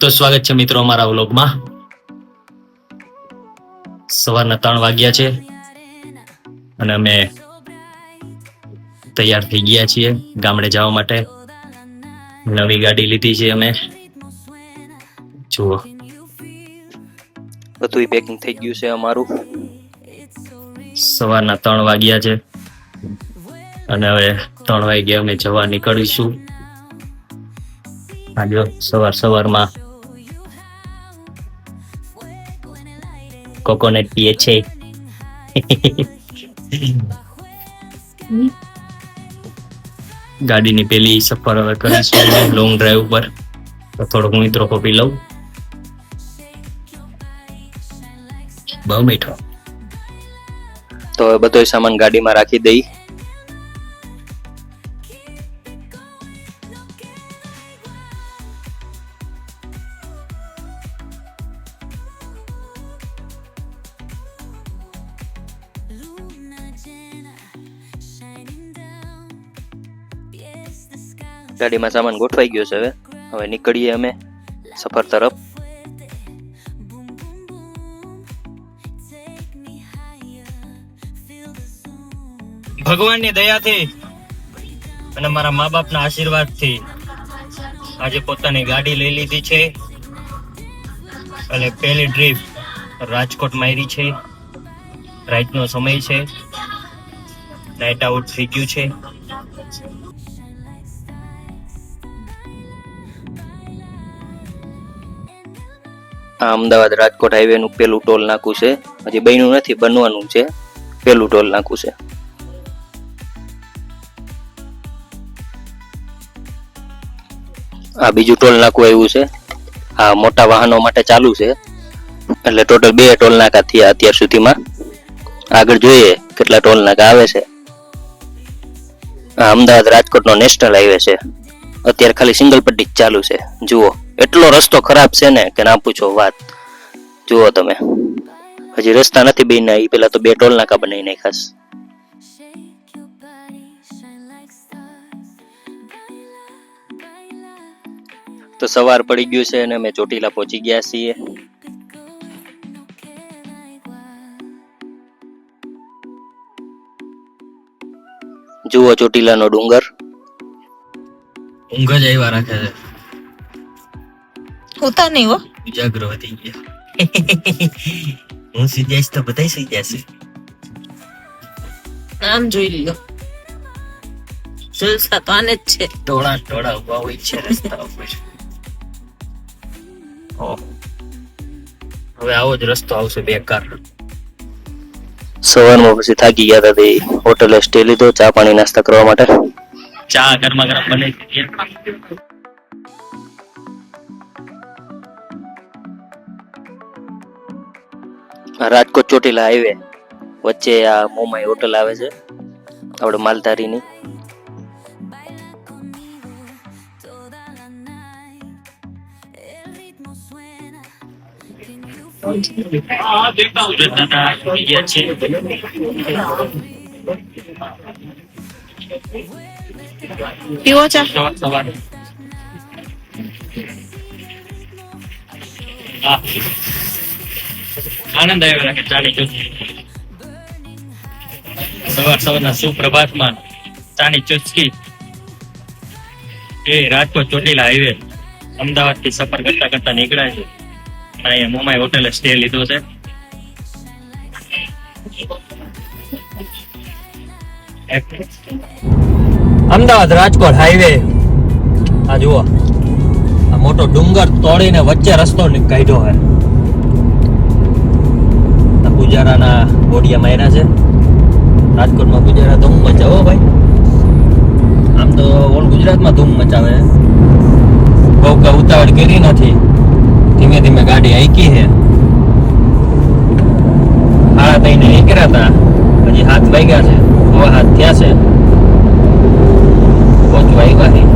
તો સ્વાગત છે મિત્રો અમારા વ્લોગમાં. સવારના ત્રણ વાગ્યા છે અને અમે તૈયાર થઈ ગયા છીએ ગામડે જવા માટે. નવી ગાડી લીધી છે અમે. જુઓ. બધું પેકિંગ થઈ ગયું છે અમારું. સવારના ત્રણ વાગ્યા છે અને હવે ત્રણ વાગ્યા અમે જવા નીકળીશું. આજે સવાર સવારમાં કોકોનટ પીએ છે ગાડીની પેલી સફર હવે કરીશું લોંગ ડ્રાઈવ ઉપર તો થોડોક હું મિત્રો પી લઉં બહુ મીઠો તો હવે બધો સામાન ગાડીમાં રાખી દઈ ગાડીમાં સામાન ગોઠવાઈ ગયો છે હવે. હવે નીકળીએ અમે સફર તરફ. ભગવાનની દયાથી અને મારા મા બાપના આશીર્વાદથી આજે પોતાની ગાડી લઈ લીધી છે. અને પહેલી ટ્રીપ રાજકોટ મારી છે. રાઈટનો સમય છે. નાઇટ આઉટ થઈ ગયું છે. આ અમદાવાદ રાજકોટ હાઈવેનું પેલું ટોલ નાખું છે. હજી બન્યું નથી, બનવાનું છે. પેલું ટોલ નાખું છે. આ બીજું ટોલ નાકું આવ્યું છે. આ મોટા વાહનો માટે ચાલુ છે. એટલે ટોટલ બે ટોલ નાકા થયા અત્યાર સુધીમાં. આગળ જોઈએ કેટલા ટોલ નાકા આવે છે. આ અમદાવાદ રાજકોટનો નેશનલ હાઈવે છે. અત્યારે ખાલી સિંગલ પટ્ટી ચાલુ છે. જુઓ. એટલો રસ્તો ખરાબ છે ને કે ના પૂછો વાત. જુઓ તમે. હજી રસ્તા નથી બન્યા એ પેલા તો બે ટોલ નાકા બનાવી નાખાશ તો સવાર પડી ગયું છે અને અમે ચોટીલા પહોંચી ગયા છીએ. જુઓ ચોટીલાનો ડુંગર. ઊંઘ જ આવ્યા રાખે છે. હોતા નહીં હો. ઉજાગરો થઈ ગયો. હું સુઈ જઈશ તો બધા સુઈ જશે નામ જોઈ લ્યો. જલસા તો આને જ છે. ટોળા ટોળા ઊભા હોય છે રસ્તા ઉપર. હવે આવો જ રસ્તો આવશે બેકાર સવારમાં પછી થાકી ગયા હતા તે હોટલે સ્ટે લીધો ચા પાણી નાસ્તા કરવા માટે. ચા ગરમા ગરમ બને. રાજકોટ ચોટીલા હાઈવે વચ્ચે આ મોમાઈ હોટલ આવે છે આપણે માલધારીની. પીવો ચા. આનંદ આવ્યો રાખે ચાની ચુસ્કી સવાર સવારના સુપ્રભાતમાં ચાની ચુસ્કી એ રાજકોટ ચોટીલા હાઈવે અમદાવાદથી સફર કરતા કરતા નીકળ્યા છે. અહીંયા મુંબઈ હોટેલે સ્ટે લીધો છે. અમદાવાદ રાજકોટ હાઈવે. આ જુઓ. આ મોટો ડુંગર તોડીને વચ્ચે રસ્તો કાઢ્યો હે ગુજારાના બોડિયા માર્યા છે. રાજકોટમાં ગુજરાત ધૂમ મચાવો ભાઈ. આમ તો ઓલ ગુજરાતમાં ધૂમ મચાવે. બહુ કાંઈ ઉતાવળ કરી નથી. ધીમે ધીમે ગાડી આઈકી છે. સાડા ત્રણે નીકળ્યા હતા હજી હાથ વાગ્યા છે. હવે હાથ થયા છે. પહોંચવા આવ્યા છે.